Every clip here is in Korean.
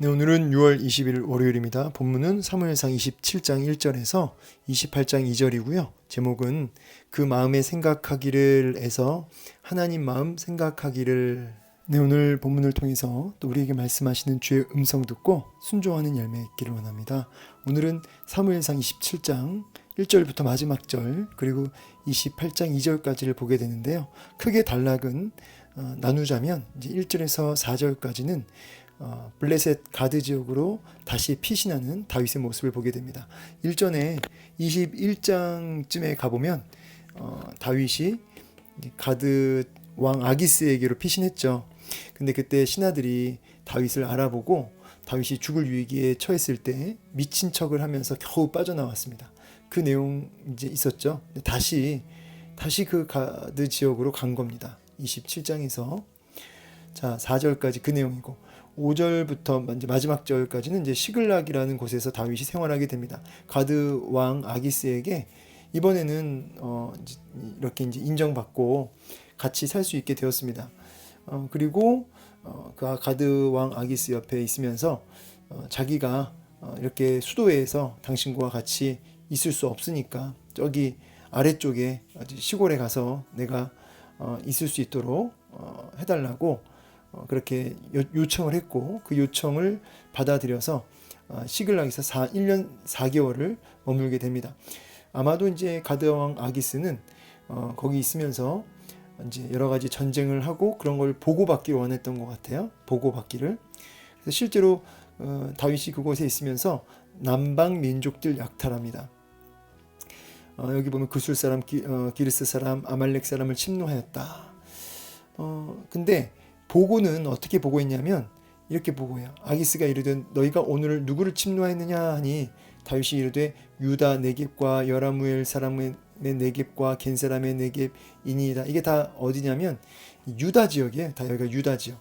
네, 오늘은 6월 20일 월요일입니다. 본문은 사무엘상 27장 1절에서 28장 2절이고요. 제목은 그 마음에 생각하기를 에서 하나님 마음 생각하기를 네, 오늘 본문을 통해서 또 우리에게 말씀하시는 주의 음성 듣고 순종하는 열매 있기를 원합니다. 오늘은 사무엘상 27장 1절부터 마지막 절 그리고 28장 2절까지를 보게 되는데요. 크게 단락은 어, 나누자면 이제 1절에서 4절까지는 어, 블레셋 가드 지역으로 다시 피신하는 다윗의 모습을 보게 됩니다. 일전에 21장쯤에 가보면 어, 다윗이 가드 왕 아기스에게로 피신했죠. 근데 그때 신하들이 다윗을 알아보고 다윗이 죽을 위기에 처했을 때 미친 척을 하면서 겨우 빠져나왔습니다. 그 내용 이제 있었죠. 다시 다시 그 가드 지역으로 간 겁니다. 27장에서 자 4절까지 그 내용이고 5절부터 이제 마지막 절까지는 이제 시글락이라는 곳에서 다윗이 생활하게 됩니다. 가드 왕 아기스에게 이번에는 어 이렇게 이제 인정받고 같이 살 수 있게 되었습니다. 어 그리고 어, 그 가드 왕 아기스 옆에 있으면서 어, 자기가 어, 이렇게 수도에서 당신과 같이 있을 수 없으니까 저기 아래쪽에 시골에 가서 내가 어, 있을 수 있도록 어, 해달라고 어, 그렇게 요, 요청을 했고 그 요청을 받아들여서 어, 시글락에서 4, 1년 4개월을 머물게 됩니다. 아마도 이제 가드왕 아기스는 어, 거기 있으면서 이제 여러 가지 전쟁을 하고 그런 걸 보고받기를 원했던 것 같아요. 보고받기를. 그래서 실제로 어, 다윗이 그곳에 있으면서 남방 민족들 약탈합니다. 어, 여기 보면 구술 사람, 기, 어, 기르스 사람, 아말렉 사람을 침노하였다. 어, 근데 보고는 어떻게 보고했냐면 이렇게 보고해요. 아기스가 이르되 너희가 오늘 누구를 침노하였느냐 하니 다윗이 이르되 유다 네겝과 여라무엘 사람의 네겝과 겐 사람의 네겝이니이다. 이게 다 어디냐면 유다 지역이에요. 다 여기가 유다 지역.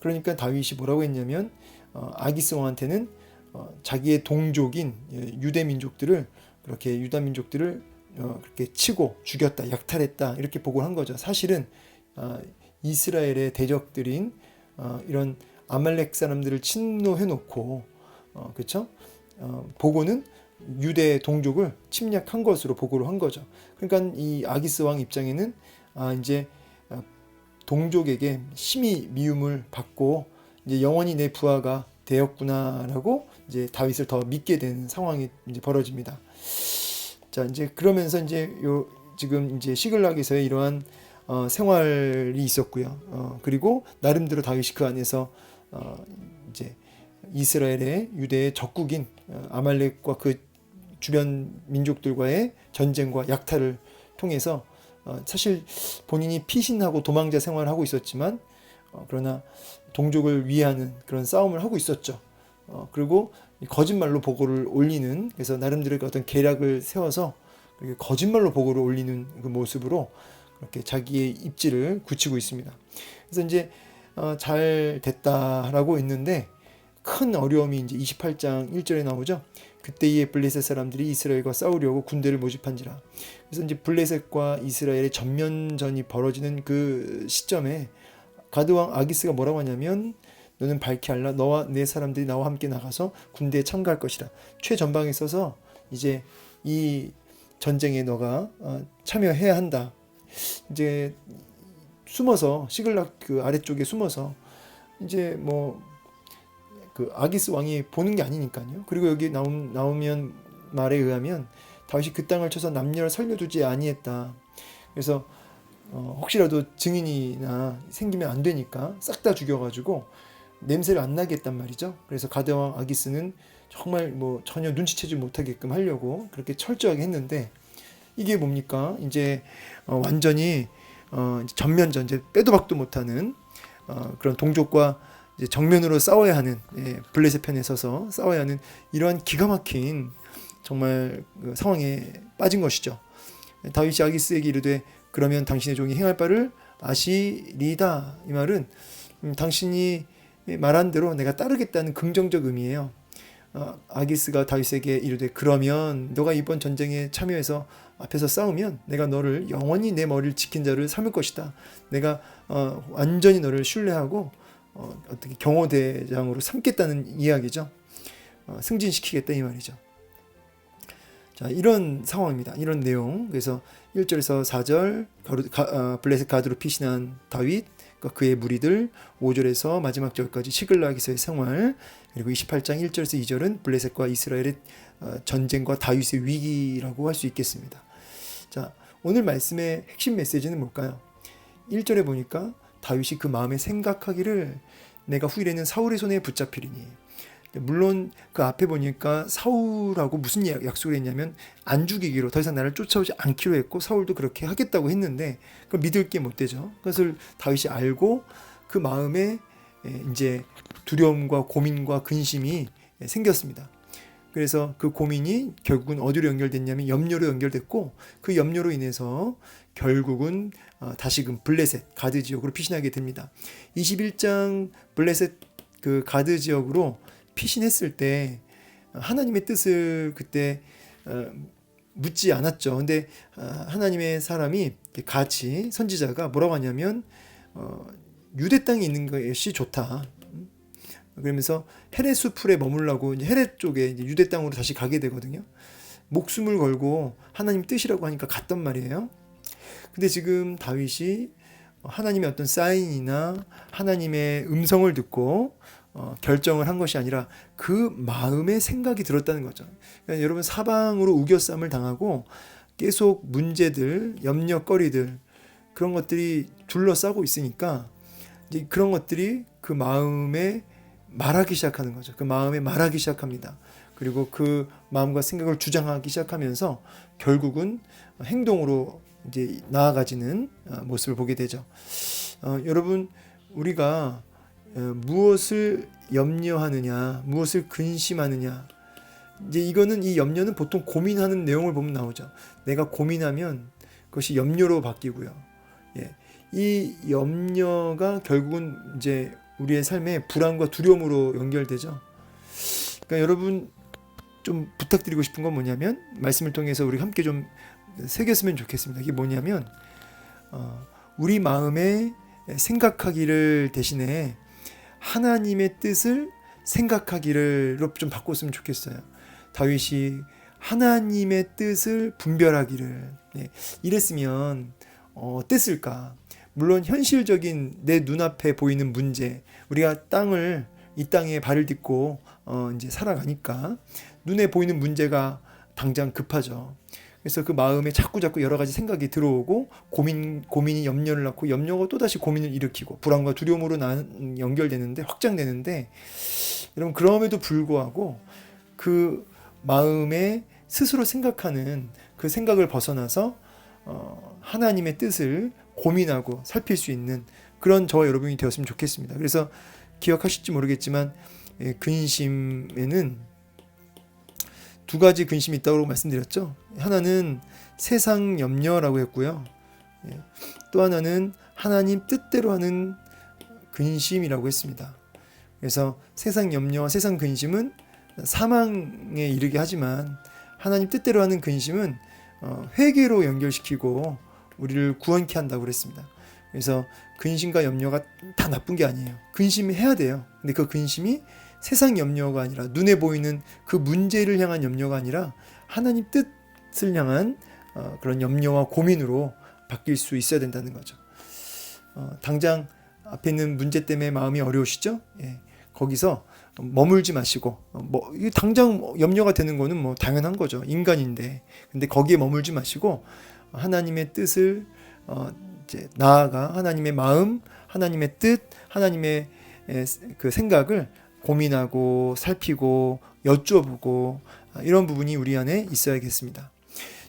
그러니까 다윗이 뭐라고 했냐면 어, 아기스 왕한테는 어, 자기의 동족인 예, 유대 민족들을 그렇게 유다 민족들을 어, 그렇게 치고 죽였다, 약탈했다 이렇게 보고를 한 거죠. 사실은 어, 이스라엘의 대적들인 어, 이런 아말렉 사람들을 침노해 놓고 어, 그렇죠? 어, 보고는 유대 동족을 침략한 것으로 보고를 한 거죠. 그러니까 이 아기스 왕 입장에는 아 이제 어, 동족에게 심히 미움을 받고 이제 영원히 내 부하가 되었구나라고 이제 다윗을 더 믿게 되는 상황이 이제 벌어집니다. 자 이제 그러면서 이제 요 지금 이제 시글락에서의 이러한 어, 생활이 있었고요. 어, 그리고 나름대로 다윗이 그 안에서 어, 이제 이스라엘의 유대의 적국인 어, 아말렉과 그 주변 민족들과의 전쟁과 약탈을 통해서 어, 사실 본인이 피신하고 도망자 생활을 하고 있었지만 어, 그러나 동족을 위하는 그런 싸움을 하고 있었죠. 어, 그리고 거짓말로 보고를 올리는 그래서 나름대로 어떤 계략을 세워서 거짓말로 보고를 올리는 그 모습으로 그렇게 자기의 입지를 굳히고 있습니다. 그래서 이제 어, 잘 됐다라고 있는데 큰 어려움이 이제 28장 1절에 나오죠. 그때의 블레셋 사람들이 이스라엘과 싸우려고 군대를 모집한지라. 그래서 이제 블레셋과 이스라엘의 전면전이 벌어지는 그 시점에 가드 왕 아기스가 뭐라고 하냐면 너는 밝히 알라 너와 내 사람들이 나와 함께 나가서 군대에 참가할 것이라. 최전방에 서서 이제 이 전쟁에 너가 어, 참여해야 한다. 이제 숨어서 시글락 그 아래쪽에 숨어서 이제 뭐 그 아기스 왕이 보는 게 아니니까요. 그리고 여기 나온 나오면 말에 의하면 다윗이 그 땅을 쳐서 남녀를 살려두지 아니했다. 그래서 어, 혹시라도 증인이나 생기면 안 되니까 싹 다 죽여가지고 냄새를 안 나게 했단 말이죠. 그래서 가드왕 아기스는 정말 뭐 전혀 눈치채지 못하게끔 하려고 그렇게 철저하게 했는데 이게 뭡니까? 이제 어, 완전히 어, 이제 전면전, 이제 빼도 박도 못하는 어, 그런 동족과 이제 정면으로 싸워야 하는 예, 블레셋 편에 서서 싸워야 하는 이러한 기가 막힌 정말 그 상황에 빠진 것이죠. 다윗이 아기스에게 이르되 그러면 당신의 종이 행할 바를 아시리다 이 말은 음, 당신이 말한 대로 내가 따르겠다는 긍정적 의미예요. 어, 아기스가 다윗에게 이르되 그러면 너가 이번 전쟁에 참여해서 앞에서 싸우면 내가 너를 영원히 내 머리를 지킨 자를 삼을 것이다. 내가 어, 완전히 너를 신뢰하고 어, 어떻게 경호대장으로 삼겠다는 이야기죠. 어, 승진시키겠다 이 말이죠. 자, 이런 상황입니다. 이런 내용. 그래서 1절에서 4절 가루, 가, 어, 블레셋 가드로 피신한 다윗 그 그의 무리들 5절에서 마지막 절까지 시글락에서의 생활 그리고 28장 1절에서 2절은 블레셋과 이스라엘의 어, 전쟁과 다윗의 위기라고 할 수 있겠습니다. 자, 오늘 말씀의 핵심 메시지는 뭘까요? 1절에 보니까 다윗이 그 마음에 생각하기를 내가 후일에는 사울의 손에 붙잡히리니 물론 그 앞에 보니까 사울하고 무슨 약- 약속을 했냐면 안 죽이기로 더 이상 나를 쫓아오지 않기로 했고 사울도 그렇게 하겠다고 했는데 그걸 믿을 게 못 되죠. 그것을 다윗이 알고 그 마음에 에, 이제 두려움과 고민과 근심이 에, 생겼습니다. 그래서 그 고민이 결국은 어디로 연결됐냐면 염려로 연결됐고 그 염려로 인해서 결국은 어, 다시금 블레셋 가드 지역으로 피신하게 됩니다. 21장 블레셋 그 가드 지역으로 피신했을 때 하나님의 뜻을 그때 어, 묻지 않았죠. 근데 어, 하나님의 사람이 같이 선지자가 뭐라고 하냐면 어, 유대 땅에 있는 것이 좋다. 음? 그러면서 헤레 수풀에 머물라고 헤레 쪽에 유대 땅으로 다시 가게 되거든요. 목숨을 걸고 하나님 뜻이라고 하니까 갔단 말이에요. 근데 지금 다윗이 하나님의 어떤 사인이나 하나님의 음성을 듣고 어, 결정을 한 것이 아니라 그 마음의 생각이 들었다는 거죠. 그러니까 여러분 사방으로 우겨쌈을 당하고 계속 문제들, 염려거리들 그런 것들이 둘러싸고 있으니까 이제 그런 것들이 그 마음에 말하기 시작하는 거죠. 그 마음에 말하기 시작합니다. 그리고 그 마음과 생각을 주장하기 시작하면서 결국은 행동으로 이제 나아가지는 어, 모습을 보게 되죠. 어, 여러분 우리가 어, 무엇을 염려하느냐, 무엇을 근심하느냐. 이제 이거는 이 염려는 보통 고민하는 내용을 보면 나오죠. 내가 고민하면 그것이 염려로 바뀌고요. 예. 이 염려가 결국은 이제 우리의 삶에 불안과 두려움으로 연결되죠. 그러니까 여러분 좀 부탁드리고 싶은 건 뭐냐면 말씀을 통해서 우리 함께 좀 새겼으면 좋겠습니다. 이게 뭐냐면 어, 우리 마음에 생각하기를 대신에 하나님의 뜻을 생각하기를로 좀 바꿨으면 좋겠어요. 다윗이 하나님의 뜻을 분별하기를 예, 이랬으면 어, 어땠을까? 물론 현실적인 내 눈앞에 보이는 문제, 우리가 땅을 이 땅에 발을 딛고 어, 이제 살아가니까 눈에 보이는 문제가 당장 급하죠. 그래서 그 마음에 자꾸 자꾸 여러 가지 생각이 들어오고 고민 고민이 염려를 낳고 염려가 또 다시 고민을 일으키고 불안과 두려움으로 나, 연결되는데 확장되는데 여러분 그럼에도 불구하고 그 마음에 스스로 생각하는 그 생각을 벗어나서 어, 하나님의 뜻을 고민하고 살필 수 있는 그런 저와 여러분이 되었으면 좋겠습니다. 그래서 기억하실지 모르겠지만 예, 근심에는 두 가지 근심이 있다고 말씀드렸죠. 하나는 세상 염려라고 했고요. 예, 또 하나는 하나님 뜻대로 하는 근심이라고 했습니다. 그래서 세상 염려와 세상 근심은 사망에 이르게 하지만 하나님 뜻대로 하는 근심은 어, 회개로 연결시키고 우리를 구원케 한다고 그랬습니다. 그래서 근심과 염려가 다 나쁜 게 아니에요. 근심이 해야 돼요. 근데 그 근심이 세상 염려가 아니라 눈에 보이는 그 문제를 향한 염려가 아니라 하나님 뜻을 향한 어, 그런 염려와 고민으로 바뀔 수 있어야 된다는 거죠. 어, 당장 앞에 있는 문제 때문에 마음이 어려우시죠? 예, 거기서 머물지 마시고 어, 뭐 당장 염려가 되는 거는 뭐 당연한 거죠. 인간인데. 근데 거기에 머물지 마시고 하나님의 뜻을 어, 이제 나아가 하나님의 마음, 하나님의 뜻, 하나님의 에, 그 생각을 고민하고 살피고 여쭈어보고 아, 이런 부분이 우리 안에 있어야겠습니다.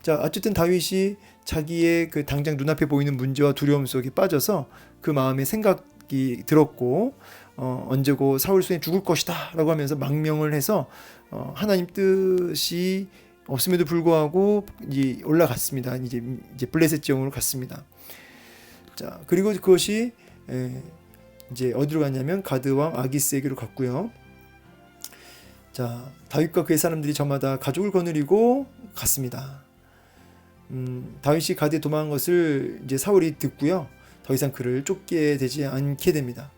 자, 어쨌든 다윗이 자기의 그 당장 눈앞에 보이는 문제와 두려움 속에 빠져서 그 마음에 생각이 들었고 어, 언제고 사울 손에 죽을 것이다라고 하면서 망명을 해서 어, 하나님 뜻이 없음에도 불구하고 이제 올라갔습니다. 이제 이제 블레셋 지역으로 갔습니다. 자 그리고 그것이 에, 이제 어디로 갔냐면 가드 왕 아기스에게로 갔고요. 자 다윗과 그의 사람들이 저마다 가족을 거느리고 갔습니다. 음, 다윗이 가드에 도망한 것을 이제 사울이 듣고요. 더 이상 그를 쫓게 되지 않게 됩니다.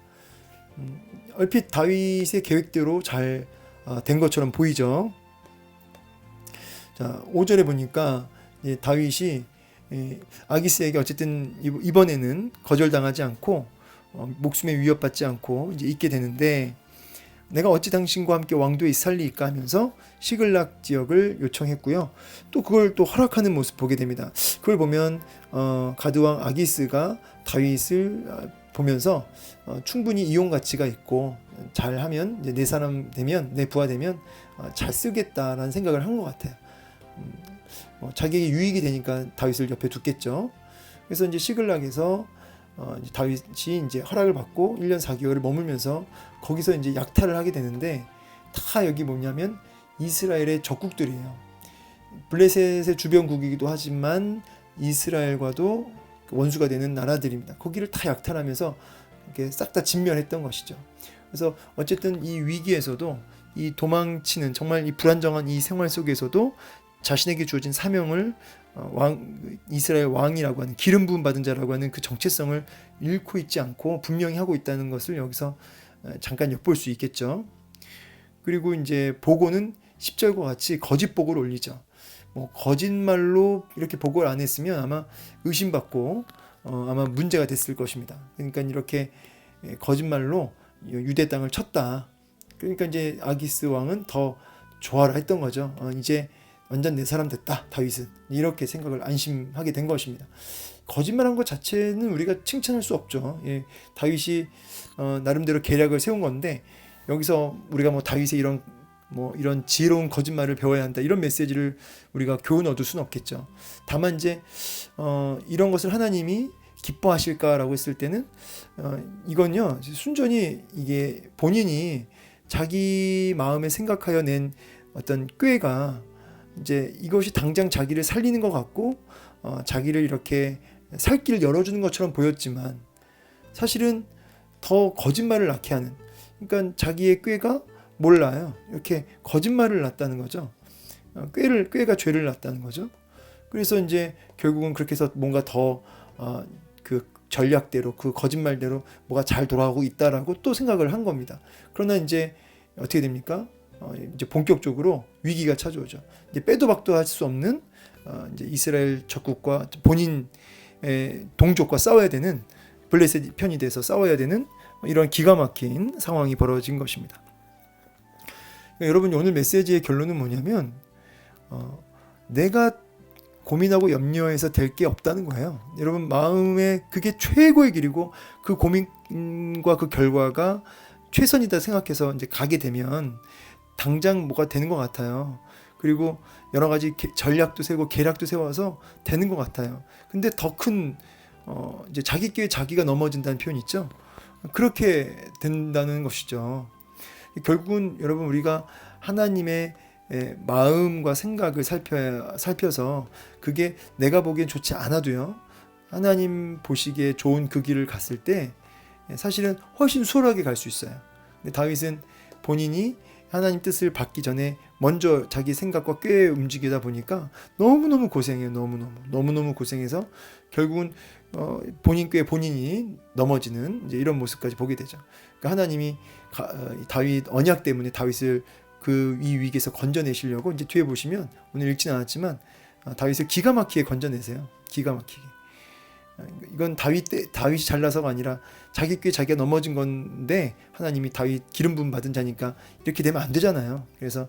음, 얼핏 다윗의 계획대로 잘된 것처럼 보이죠. 자, 5절에 보니까 예, 다윗이 예, 아기스에게 어쨌든 이- 이번에는 거절당하지 않고 어, 목숨에 위협받지 않고 이제 있게 되는데 내가 어찌 당신과 함께 왕도에 살리까 하면서 시글락 지역을 요청했고요. 또 그걸 또 허락하는 모습 보게 됩니다. 그걸 보면 어, 가드왕 아기스가 다윗을 아, 보면서 어, 충분히 이용 가치가 있고 잘하면 내 사람 되면 내 부하 되면 어, 잘 쓰겠다라는 생각을 한 것 같아요. 음, 어, 자기에게 유익이 되니까 다윗을 옆에 두겠죠. 그래서 이제 시글락에서 어, 이제 다윗이 이제 허락을 받고 1년 4개월을 머물면서 거기서 이제 약탈을 하게 되는데 다 여기 뭐냐면 이스라엘의 적국들이에요. 블레셋의 주변국이기도 하지만 이스라엘과도 원수가 되는 나라들입니다. 거기를 다 약탈하면서 이렇게 싹 다 진멸했던 것이죠. 그래서 어쨌든 이 위기에서도 이 도망치는 정말 이 불안정한 이 생활 속에서도 자신에게 주어진 사명을 어, 왕 이스라엘 왕이라고 하는 기름 부음 받은 자라고 하는 그 정체성을 잃고 있지 않고 분명히 하고 있다는 것을 여기서 어, 잠깐 엿볼 수 있겠죠. 그리고 이제 보고는 10절과 같이 거짓 보고를 올리죠. 뭐 거짓말로 이렇게 보고를 안 했으면 아마 의심받고 어, 아마 문제가 됐을 것입니다. 그러니까 이렇게 예, 거짓말로 유대 땅을 쳤다. 그러니까 이제 아기스 왕은 더 좋아라 했던 거죠. 어, 이제 완전 내 사람 됐다 다윗은 이렇게 생각을 안심하게 된 것입니다. 거짓말한 것 자체는 우리가 칭찬할 수 없죠. 예, 다윗이 어, 나름대로 계략을 세운 건데 여기서 우리가 뭐 다윗의 이런 뭐 이런 지혜로운 거짓말을 배워야 한다 이런 메시지를 우리가 교훈 얻을 수는 없겠죠. 다만 이제 어, 이런 것을 하나님이 기뻐하실까라고 했을 때는 어, 이건요 순전히 이게 본인이 자기 마음에 생각하여 낸 어떤 꾀가 이제 이것이 당장 자기를 살리는 것 같고 어, 자기를 이렇게 살 길을 열어주는 것처럼 보였지만 사실은 더 거짓말을 낳게 하는 그러니까 자기의 꾀가 몰라요. 이렇게 거짓말을 낳았다는 거죠. 어, 꾀를 꾀가 죄를 낳았다는 거죠. 그래서 이제 결국은 그렇게 해서 뭔가 더 어, 그 전략대로 그 거짓말대로 뭐가 잘 돌아가고 있다라고 또 생각을 한 겁니다. 그러나 이제 어떻게 됩니까 어, 이제 본격적으로 위기가 찾아오죠. 이제 빼도 박도 할 수 없는 어, 이제 이스라엘 적국과 본인의 동족과 싸워야 되는 블레셋 편이 돼서 싸워야 되는 이런 기가 막힌 상황이 벌어진 것입니다. 그러니까 여러분 오늘 메시지의 결론은 뭐냐면 어, 내가 고민하고 염려해서 될 게 없다는 거예요. 여러분 마음에 그게 최고의 길이고 그 고민과 그 결과가 최선이다 생각해서 이제 가게 되면 당장 뭐가 되는 것 같아요. 그리고 여러 가지 개- 전략도 세고 계략도 세워서 되는 것 같아요. 근데 더큰 어, 이제 자기 께 자기가 넘어진다는 표현 있죠. 그렇게 된다는 것이죠. 결국은 여러분 우리가 하나님의 에, 마음과 생각을 살펴 살펴서 그게 내가 보기엔 좋지 않아도요. 하나님 보시기에 좋은 그 길을 갔을 때 사실은 훨씬 수월하게 갈 수 있어요. 근데 다윗은 본인이 하나님 뜻을 받기 전에 먼저 자기 생각과 꽤 움직이다 보니까 너무너무 고생해요. 너무너무. 너무너무 고생해서 결국은 어, 본인 꽤 본인이 넘어지는 이런 모습까지 보게 되죠. 그러니까 하나님이 가, 어, 이 다윗 언약 때문에 다윗을 그 이 위기에서 건져내시려고 이제 뒤에 보시면 오늘 읽지는 않았지만 어, 다윗을 기가 막히게 건져내세요. 기가 막히게. 어, 이건 다윗 때 다윗이 잘나서가 아니라 자기 께 자기가 넘어진 건데 하나님이 다윗 기름 부음 받은 자니까 이렇게 되면 안 되잖아요. 그래서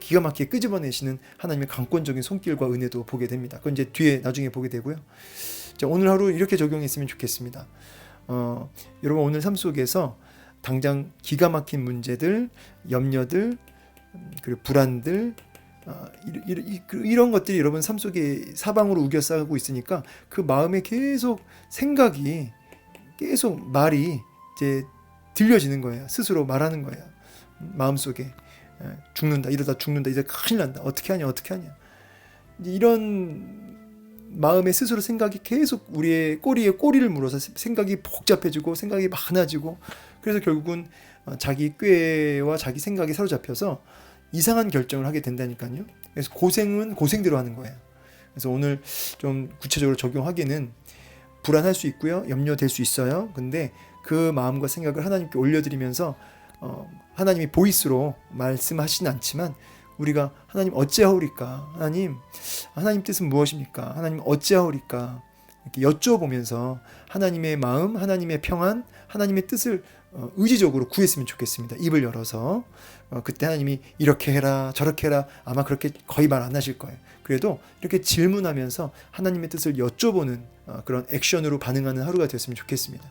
기가 막히게 끄집어내시는 하나님의 강권적인 손길과 은혜도 보게 됩니다. 그건 이제 뒤에 나중에 보게 되고요. 자, 오늘 하루 이렇게 적용했으면 좋겠습니다. 어, 여러분 오늘 삶 속에서 당장 기가 막힌 문제들, 염려들, 음, 그리고 불안들 이- 그- 이런 것들이 여러분 삶 속에 사방으로 우겨 싸고 있으니까 그 마음에 계속 생각이 계속 말이 이제 들려지는 거예요. 스스로 말하는 거예요. 마음 속에 예, 죽는다 이러다 죽는다 이제 큰일 난다 어떻게 하냐 어떻게 하냐 이런 마음에 스스로 생각이 계속 우리의 꼬리에 꼬리를 물어서 생각이 복잡해지고 생각이 많아지고 그래서 결국은 어, 자기 꾀와 자기 생각에 사로잡혀서 이상한 결정을 하게 된다니까요. 그래서 고생은 고생대로 하는 거예요. 그래서 오늘 좀 구체적으로 적용하기는 불안할 수 있고요. 염려될 수 있어요. 근데 그 마음과 생각을 하나님께 올려드리면서 어, 하나님이 보이스로 말씀하시진 않지만 우리가 하나님 어찌하오리까 하나님 하나님 뜻은 무엇입니까 하나님 어찌하오리까 이렇게 여쭤보면서 하나님의 마음 하나님의 평안 하나님의 뜻을 어, 의지적으로 구했으면 좋겠습니다 입을 열어서 어, 그때 하나님이 이렇게 해라 저렇게 해라 아마 그렇게 거의 말 안 하실 거예요 그래도 이렇게 질문하면서 하나님의 뜻을 여쭤보는 어, 그런 액션으로 반응하는 하루가 되었으면 좋겠습니다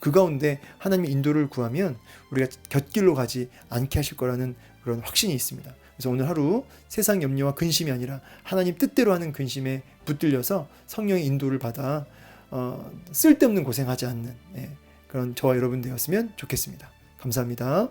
그 가운데 하나님의 인도를 구하면 우리가 곁길로 가지 않게 하실 거라는 그런 확신이 있습니다. 그래서 오늘 하루 세상 염려와 근심이 아니라 하나님 뜻대로 하는 근심에 붙들려서 성령의 인도를 받아 어, 쓸데없는 고생하지 않는 예, 그런 저와 여러분 되었으면 좋겠습니다. 감사합니다.